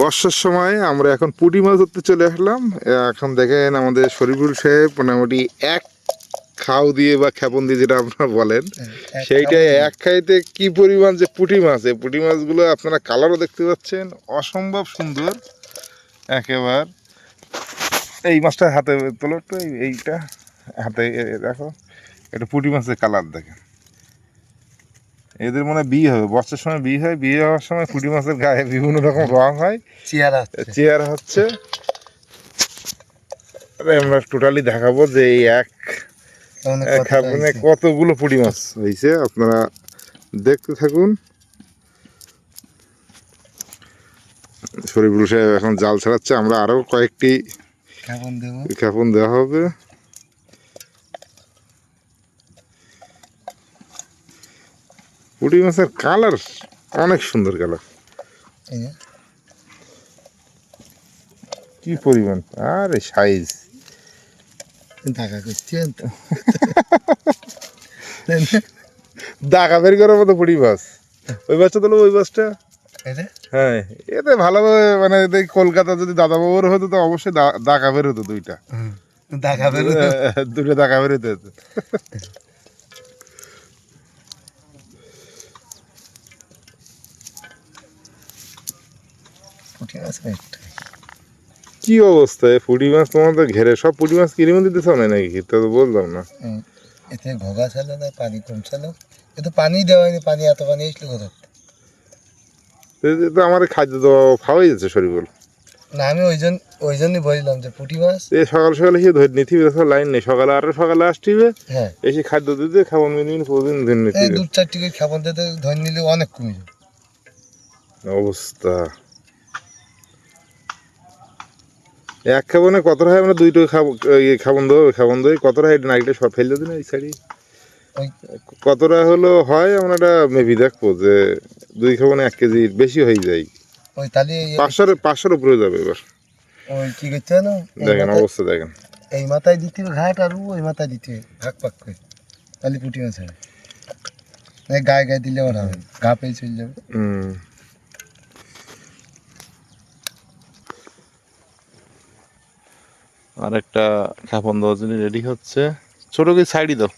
বর্ষার সময় আমরা এখন পুঁটি মাছ ধরতে চলে আসলাম। এখন দেখেন আমাদের শরীফুল সাহেব মোটামুটি এক খাও দিয়ে বা খেপন দিয়ে যেটা আপনারা বলেন সেইটাই এক খাইতে কি পরিমাণ যে পুঁটি মাছ এই পুঁটি মাছগুলো আপনারা কালারও দেখতে পাচ্ছেন অসম্ভব সুন্দর একেবার। এই মাছটা হাতে তোলো তো এইটা হাতে দেখো এটা পুঁটি মাছের কালার দেখেন। এদের মনে বিয়ে হবে। বর্ষার সময় বিয়ে হয় বিয়ে হওয়ার সময় পুঁটি মাছের গায়ে বিভিন্ন রকম রং হয়। চেয়ারা চেয়ার হচ্ছে। আরে আমরা টোটালি দেখাবো যে এই এক কতগুলো পুঁটি মাছ হয়েছে আপনারা দেখতে থাকুন। শরীফুল সাহেব এখন জাল ছাড়াচ্ছে আমরা আরও কয়েকটি ক্ষেপণ দেওয়া হবে। পুঁটি মাছের কালার অনেক সুন্দর কালার। কি পরিমাণ আরে সাইজ দেখা করছি তো। দাগা বের করার মতো পুঁটি মাছ। ওই মাছটা তোলো ওই মাছটা। হ্যাঁ এতে ভালোভাবে মানে কলকাতা যদি দাদা বাবুর হতো তো অবশ্যই দাগা বের হতো দুইটা। দেখা বেরো দুটো দাগা বের হতে পুঁটি মাছ একটা। কি অবস্থা? এই পুঁটি মাছ তোমাদের ঘেরে সব পুঁটি মাছ কিনে দিতে না নাকি? তা তো বললাম না। এতে ঘোগা ছিল না পানি কম ছিল? এ তো পানি দেওয়া হয়নি পানি এত পানি এসলো কোথা তো আমার খাদ্য দেওয়া খাওয়াই যাচ্ছে শরীর না আমি ওই জন্য ওই জন্যই বললাম যে পুঁটি মাছ এই সকাল সকালে এসে ধরে নিতে হবে লাইন নেই। সকালে আরও সকালে আসটিবে হ্যাঁ। এসে খাদ্য দিতে খাবার মিনিমিন প্রতিদিন ধরে নিতে দু চার টিকিট খাবার দিতে ধরে নিলে অনেক কমে যাবে। অবস্থা। এক খাবনে কত হয় আমরা দুইটো খাব ইয়ে খাবন দেবো খাবন দেবো কত হয় নাইটে সব ফেলে দিন এই সাইডে। ওই কতটা হলো হয় আমরা এটা মেবি দেখব যে দুই খাবনে এক কেজি বেশি হয়ে যায়। ওই তাহলে পাঁচশোর পাঁচশোর উপরে যাবে এবার। ওই কি করতে না দেখেন অবস্থা দেখেন। এই মাথায় দিতে হবে ঘাট আর ওই মাথায় দিতে হবে ভাগ পাক করে। তাহলে পুঁটি মাছ হবে। এই গায়ে গায়ে দিলে ওর হবে। গা পেয়ে চলে যাবে। হুম। আর একটা খাপন দেওয়ার জন্য রেডি হচ্ছে। ছোটো কি সাইডই দাও।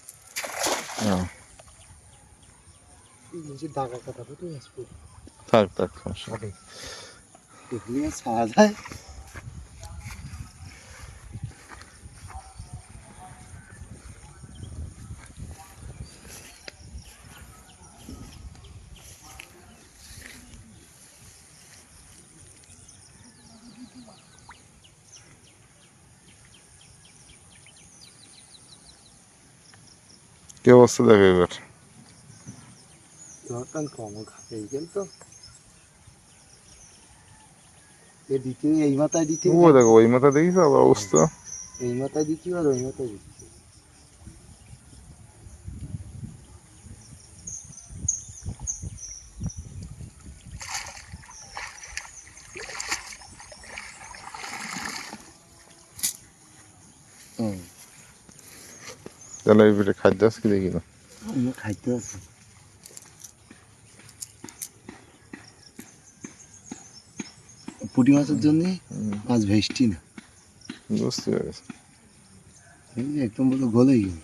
হ্যাঁ থাক থাক সমস্যা কি অবস্থা দেখো এবার দরকার কম ঘাটে গেল তো এ দিতে এই মাথায় দিতে ও দেখো ওই মাথা দেখিস আবার অবস্থা এই মাথায় দিতে আর ওই মাথায় দিতে হুম তাহলে এই পেটে খাদ্য আছে কি দেখি না। খাদ্য খাইতে আছে। পুঁটি মাছের জন্য মাছ ভেস্টি না। বুঝতে পেরেছি। একদম বলে গলেই গেল।